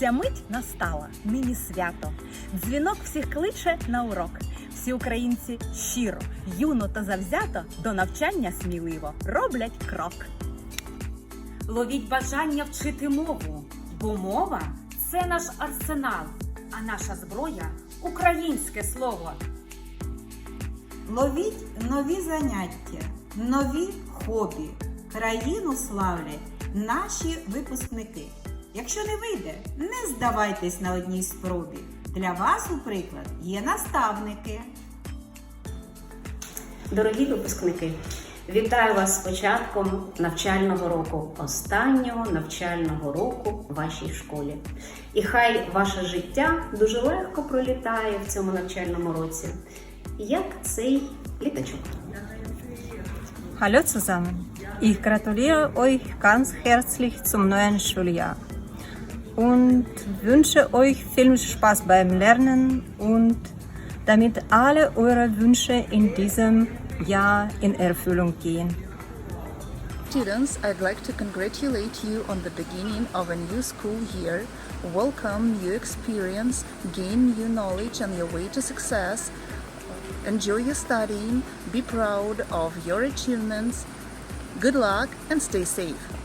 Ця мить настала, нині свято. Дзвінок всіх кличе на урок. Всі українці щиро, юно та завзято до навчання сміливо роблять крок. Ловіть бажання вчити мову, бо мова це наш арсенал, а наша зброя українське слово. Ловіть нові заняття, нові хобі. Країну славлять наші випускники. Якщо не вийде, не здавайтесь на одній спробі. Для вас, у приклад, є наставники. Дорогі випускники, вітаю вас з початком навчального року, останнього навчального року в вашій школі. І хай ваше життя дуже легко пролітає в цьому навчальному році, як цей літачок. Hallo zusammen. Ich gratuliere euch ganz herzlich zum neuen Schuljahr und wünsche euch viel Spaß beim Lernen und damit alle eure Wünsche in diesem Jahr in Erfüllung gehen. Students, I'd like to congratulate you on the beginning of a new school year, welcome new experience, gain new knowledge on your way to success. Enjoy your studying, be proud of your achievements. Good luck and stay safe.